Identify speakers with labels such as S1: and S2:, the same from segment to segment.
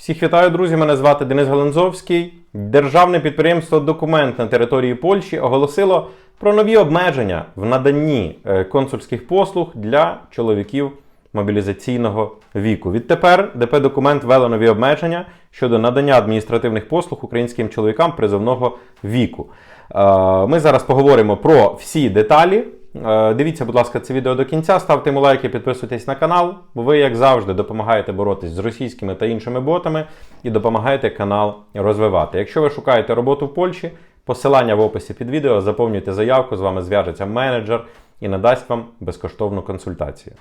S1: Всіх вітаю, друзі! Мене звати Денис Галанзовський. Державне підприємство Документ на території Польщі оголосило про нові обмеження в наданні е, консульських послуг для чоловіків мобілізаційного віку. Відтепер ДП Документ ввело нові обмеження щодо надання адміністративних послуг українським чоловікам призовного віку. Е, Ми зараз поговоримо про всі деталі. Е, Дивіться, будь ласка, це відео до кінця. Ставте йому лайки, підписуйтесь на канал. бо Ви, як завжди, допомагаєте боротись з російськими та іншими ботами і допомагаєте канал розвивати. Якщо ви шукаєте роботу в Польщі, посилання в описі під відео, заповнюйте заявку, з вами зв'яжеться менеджер і надасть вам безкоштовну консультацію.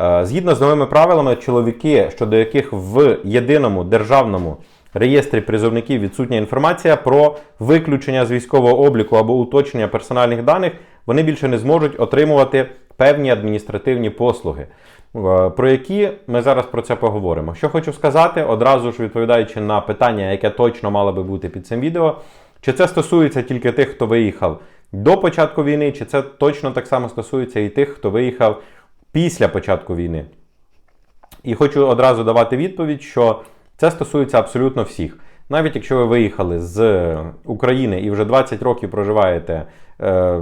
S1: Е, Згідно з новими правилами, чоловіки, щодо яких в єдиному державному реєстрі призовників відсутня інформація про виключення з військового обліку або уточнення персональних даних, вони більше не зможуть отримувати певні адміністративні послуги, е, про які ми зараз про це поговоримо. Що хочу сказати, одразу ж відповідаючи на питання, яке точно мало би бути під цим відео, чи це стосується тільки тих, хто виїхав до початку війни, чи це точно так само стосується і тих, хто виїхав після початку війни. І хочу одразу давати відповідь, що це стосується абсолютно всіх. Навіть якщо ви виїхали з України і вже 20 років проживаєте е,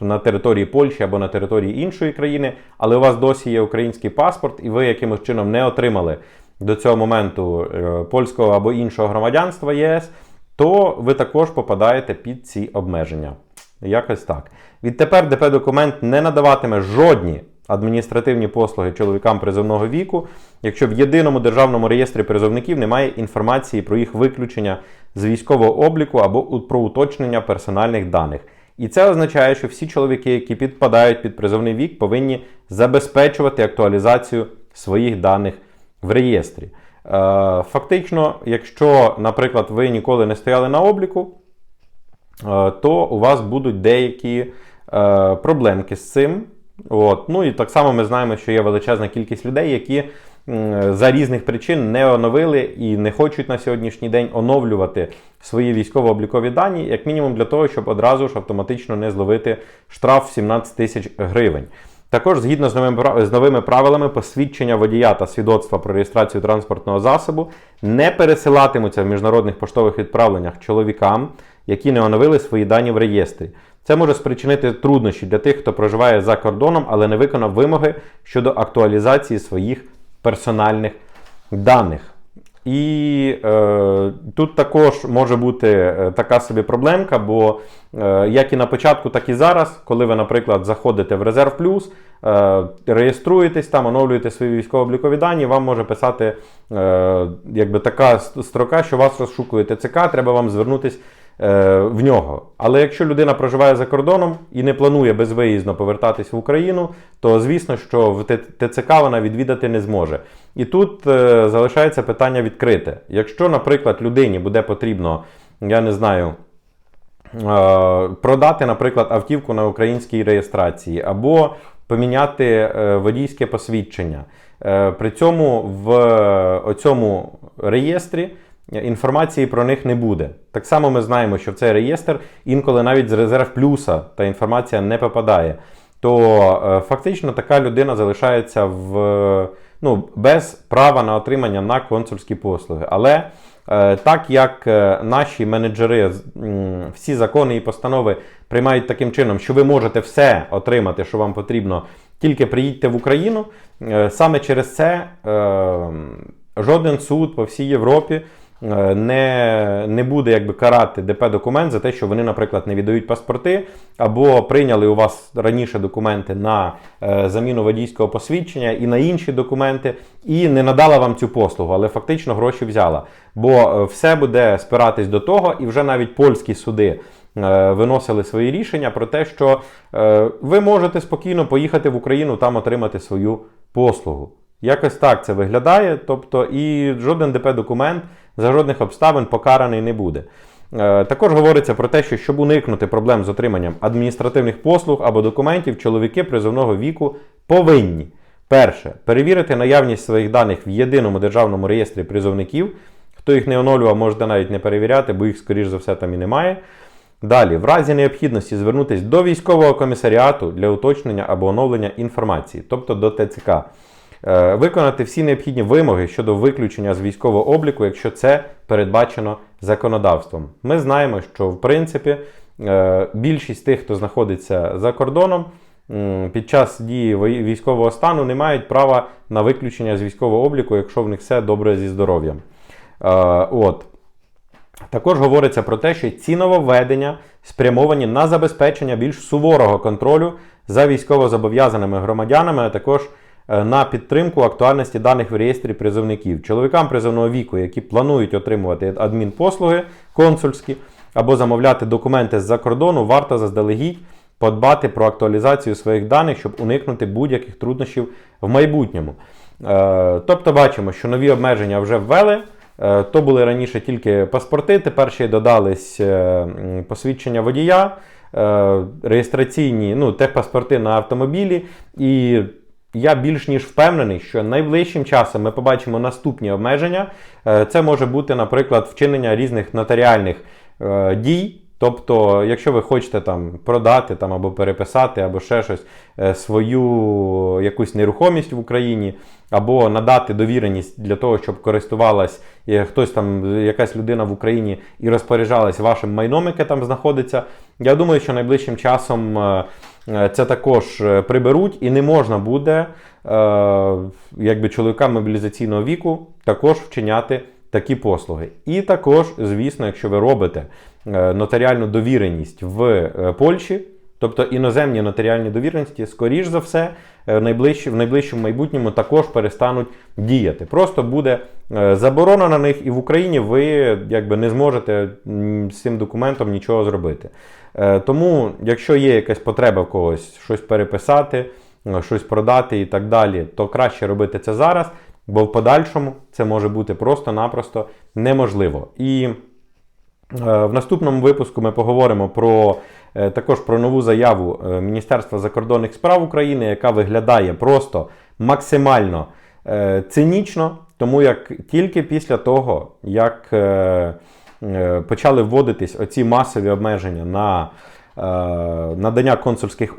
S1: на території Польщі або на території іншої країни, але у вас досі є український паспорт, і ви якимось чином не отримали до цього моменту е, польського або іншого громадянства ЄС, то ви також попадаєте під ці обмеження. Якось так. Відтепер ДП документ не надаватиме жодні адміністративні послуги чоловікам призовного віку, якщо в єдиному державному реєстрі призовників немає інформації про їх виключення з військового обліку або про уточнення персональних даних. І це означає, що всі чоловіки, які підпадають під призовний вік, повинні забезпечувати актуалізацію своїх даних в реєстрі. Е, Фактично, якщо, наприклад, ви ніколи не стояли на обліку, е, то у вас будуть деякі е, проблемки з цим. От. Ну і так само ми знаємо, що є величезна кількість людей, які за різних причин не оновили і не хочуть на сьогоднішній день оновлювати свої військово-облікові дані, як мінімум для того, щоб одразу ж автоматично не зловити штраф в 17 тисяч гривень. Також, згідно з новими, з новими правилами, посвідчення водія та свідоцтва про реєстрацію транспортного засобу не пересилатимуться в міжнародних поштових відправленнях чоловікам, які не оновили свої дані в реєстрі. Це може спричинити труднощі для тих, хто проживає за кордоном, але не виконав вимоги щодо актуалізації своїх персональних даних. І е, тут також може бути е, така собі проблемка, бо е, як і на початку, так і зараз, коли ви, наприклад, заходите в Резерв Плюс, е, реєструєтесь там, оновлюєте свої військово-облікові дані, вам може писати е, якби така строка, що вас розшукує ТЦК, треба вам звернутись е, в нього. Але якщо людина проживає за кордоном і не планує безвиїзно повертатись в Україну, то звісно, що в ТЦК вона відвідати не зможе. І тут е, залишається питання відкрите. Якщо, наприклад, людині буде потрібно, я не знаю. е, Продати, наприклад, автівку на українській реєстрації або поміняти е, водійське посвідчення. Е, При цьому в оцьому реєстрі інформації про них не буде. Так само ми знаємо, що в цей реєстр інколи навіть з резерв плюса та інформація не попадає. То е, фактично така людина залишається в, ну, без права на отримання на консульські послуги. Але е, так як е, наші менеджери всі закони і постанови приймають таким чином, що ви можете все отримати, що вам потрібно, тільки приїдьте в Україну, саме через це жоден суд по всій Європі не, не буде якби карати ДП документ за те, що вони, наприклад, не віддають паспорти, або прийняли у вас раніше документи на е, заміну водійського посвідчення і на інші документи, і не надала вам цю послугу, але фактично гроші взяла. Бо е, все буде спиратись до того, і вже навіть польські суди. е, Виносили свої рішення про те, що е, ви можете спокійно поїхати в Україну там отримати свою послугу. Якось так це виглядає. Тобто, і жоден ДП-документ за жодних обставин покараний не буде. Е, Також говориться про те, що щоб уникнути проблем з отриманням адміністративних послуг або документів, чоловіки призовного віку повинні перше перевірити наявність своїх даних в єдиному державному реєстрі призовників. Хто їх не оновлював, можете навіть не перевіряти, бо їх, скоріш за все, там і немає. Далі, в разі необхідності звернутися до військового комісаріату для уточнення або оновлення інформації, тобто до ТЦК. Е, Виконати всі необхідні вимоги щодо виключення з військового обліку, якщо це передбачено законодавством. Ми знаємо, що в принципі е, більшість тих, хто знаходиться за кордоном, під час дії військового стану не мають права на виключення з військового обліку, якщо в них все добре зі здоров'ям. Е, От. Також говориться про те, що ці нововведення спрямовані на забезпечення більш суворого контролю за військовозобов'язаними громадянами, а також на підтримку актуальності даних в реєстрі призовників. Чоловікам призовного віку, які планують отримувати адмінпослуги консульські або замовляти документи з-за кордону, варто заздалегідь подбати про актуалізацію своїх даних, щоб уникнути будь-яких труднощів в майбутньому. Е, Тобто бачимо, що нові обмеження вже ввели. Е, То були раніше тільки паспорти, тепер ще й додались е, посвідчення водія, е, реєстраційні ну, техпаспорти на автомобілі. І я більш ніж впевнений, що найближчим часом ми побачимо наступні обмеження. Е, Це може бути, наприклад, вчинення різних нотаріальних е, дій. Тобто, якщо ви хочете там продати там, або переписати, або ще щось, е, свою якусь нерухомість в Україні, або надати довіреність для того, щоб користувалась е, хтось там, якась людина в Україні і розпоряджалась вашим майном, яке там знаходиться. Я думаю, що найближчим часом е, це також приберуть і не можна буде якби чоловікам мобілізаційного віку також вчиняти такі послуги. І також, звісно, якщо ви робите нотаріальну довіреність в е, Польщі, тобто іноземні нотаріальні довіреності, скоріш за все, е, в найближчому майбутньому також перестануть діяти. Просто буде е, заборона на них, і в Україні ви якби не зможете з цим документом нічого зробити. Е, Тому, якщо є якась потреба в когось щось переписати, е, щось продати і так далі, то краще робити це зараз, бо в подальшому це може бути просто-напросто неможливо. І Е, В наступному випуску ми поговоримо про е, також про нову заяву е, Міністерства закордонних справ України, яка виглядає просто максимально е, цинічно, тому як тільки після того, як е, е, почали вводитись оці масові обмеження на е, надання консульських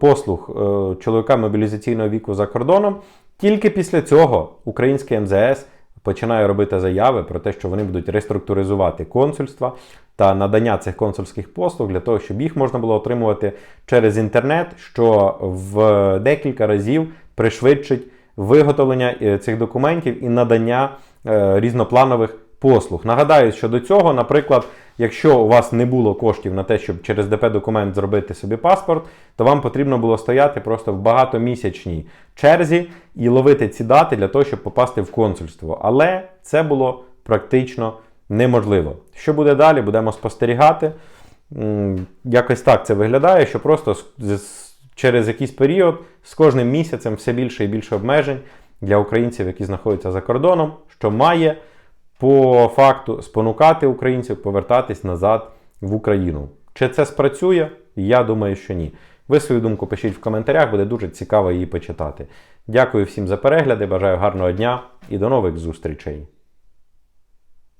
S1: послуг е, чоловікам мобілізаційного віку за кордоном, тільки після цього українське МЗС починає робити заяви про те, що вони будуть реструктуризувати консульства та надання цих консульських послуг для того, щоб їх можна було отримувати через інтернет, що в декілька разів пришвидшить виготовлення е, цих документів і надання е, різнопланових послуг. Нагадаю, що до цього, наприклад, якщо у вас не було коштів на те, щоб через ДП-документ зробити собі паспорт, то вам потрібно було стояти просто в багатомісячній черзі і ловити ці дати для того, щоб попасти в консульство. Але це було практично неможливо. Що буде далі, будемо спостерігати. Якось так це виглядає, що просто через якийсь період з кожним місяцем все більше і більше обмежень для українців, які знаходяться за кордоном, що має по факту спонукати українців повертатись назад в Україну. Чи це спрацює? Я думаю, що ні. Ви свою думку пишіть в коментарях, буде дуже цікаво її почитати. Дякую всім за перегляди, бажаю гарного дня і до нових зустрічей.